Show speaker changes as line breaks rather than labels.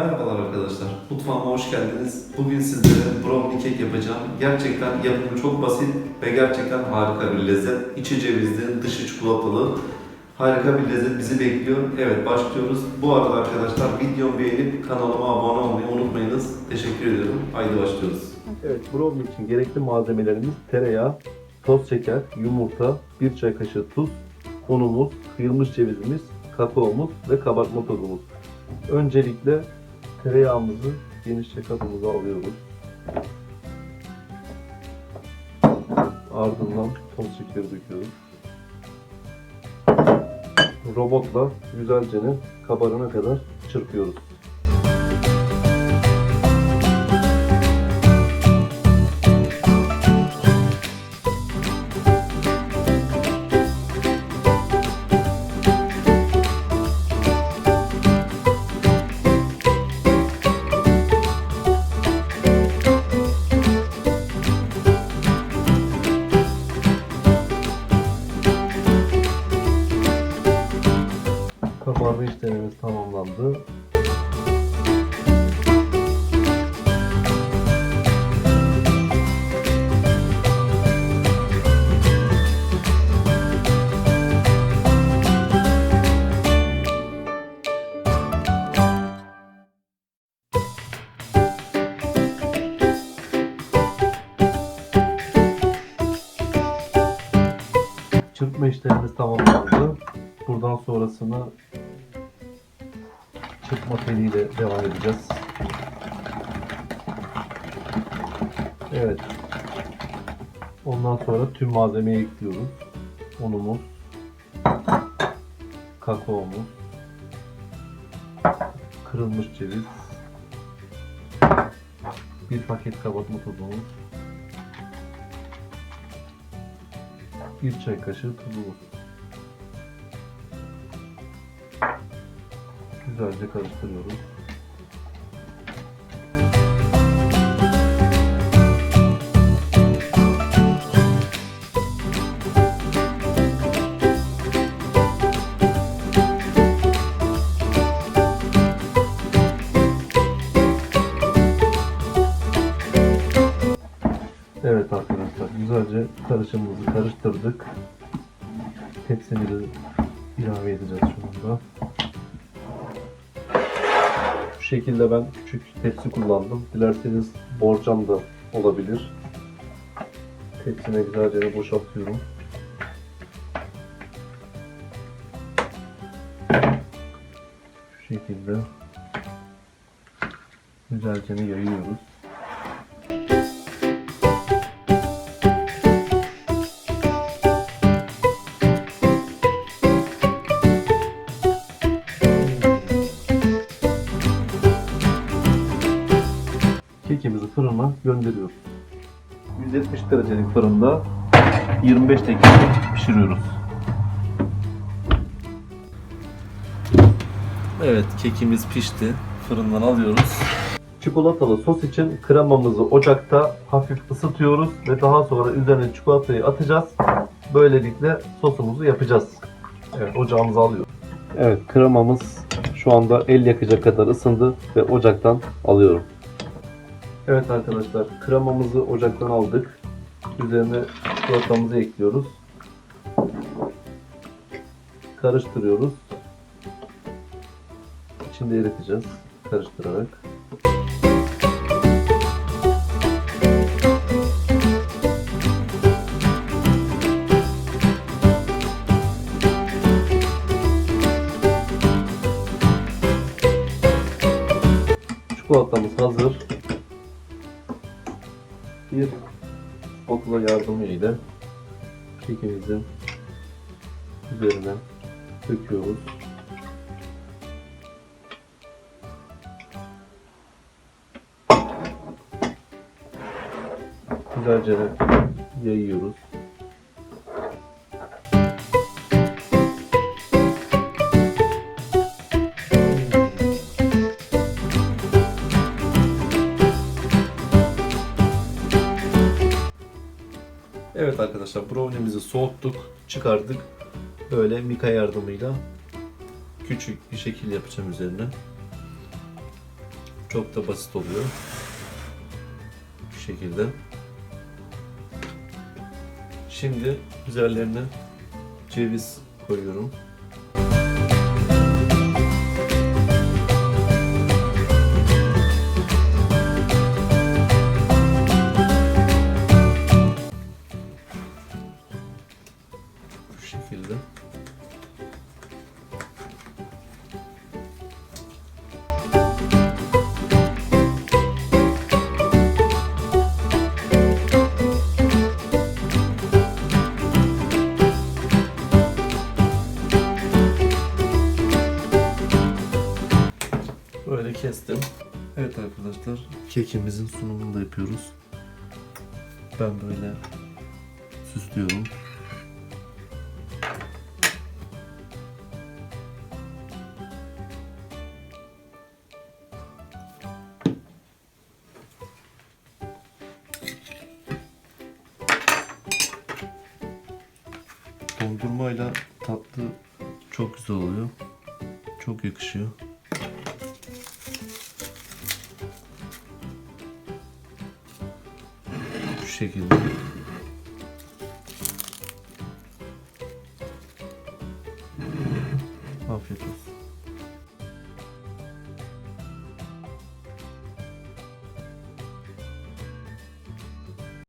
arkadaşlar. Mutfağıma hoş geldiniz. Bugün sizlere brownie kek yapacağım. Gerçekten yapımı çok basit ve gerçekten harika bir lezzet. İçi cevizli, dışı çikolatalı. Harika bir lezzet bizi bekliyor. Evet başlıyoruz. Bu arada arkadaşlar videomu beğenip kanalıma abone olmayı unutmayınız. Teşekkür ediyorum. Haydi başlıyoruz.
Evet, brownie için gerekli malzemelerimiz tereyağı, toz şeker, yumurta, bir çay kaşığı tuz, unumuz, kıyılmış cevizimiz, kakaomuz ve kabartma tozumuz. Öncelikle tereyağımızı genişçe kabımıza alıyoruz. Ardından toz şekeri döküyoruz. Robotla güzelce kabarana kadar çırpıyoruz. İşlemimiz tamamlandı. Çırpma işlemimiz tamamlandı. Buradan sonrasını çırpma teliyle devam edeceğiz. Evet. Ondan sonra tüm malzemeyi ekliyoruz. Unumuz, kakaomuz, kırılmış ceviz, bir paket kabartma tozumuz, bir çay kaşığı tuzumuz. Güzelce karıştırıyoruz. Evet arkadaşlar güzelce karışımımızı karıştırdık. Tepsimizi ilave edeceğiz şu anda. Şekilde ben küçük tepsi kullandım. Dilerseniz borcam da olabilir. Tepsime güzelce boşaltıyorum. Şu şekilde güzelce yayıyoruz. Fırına gönderiyoruz. 170 derecelik fırında 25 dakika pişiriyoruz. Evet, kekimiz pişti. Fırından alıyoruz. Çikolatalı sos için kremamızı ocakta hafif ısıtıyoruz ve daha sonra üzerine çikolatayı atacağız. Böylelikle sosumuzu yapacağız. Evet, ocağımızı alıyoruz. Evet, kremamız şu anda el yakacak kadar ısındı ve ocaktan alıyorum. Evet arkadaşlar kremamızı ocaktan aldık. Üzerine çikolatamızı ekliyoruz. Karıştırıyoruz. İçinde eriteceğiz karıştırarak. Çikolatamız hazır bir spatula yardımıyla kekimizin üzerine döküyoruz. Güzelce yayıyoruz. Arkadaşlar brownie'mizi soğuttuk, çıkardık. Böyle mika yardımıyla küçük bir şekil yapacağım üzerine. Çok da basit oluyor. Bu şekilde. Şimdi üzerlerine ceviz koyuyorum. Böyle kestim. Evet arkadaşlar kekimizin sunumunu da yapıyoruz. Ben böyle süslüyorum. Dondurmayla tatlı çok güzel oluyor. Çok yakışıyor. Şekilde. Afiyet olsun.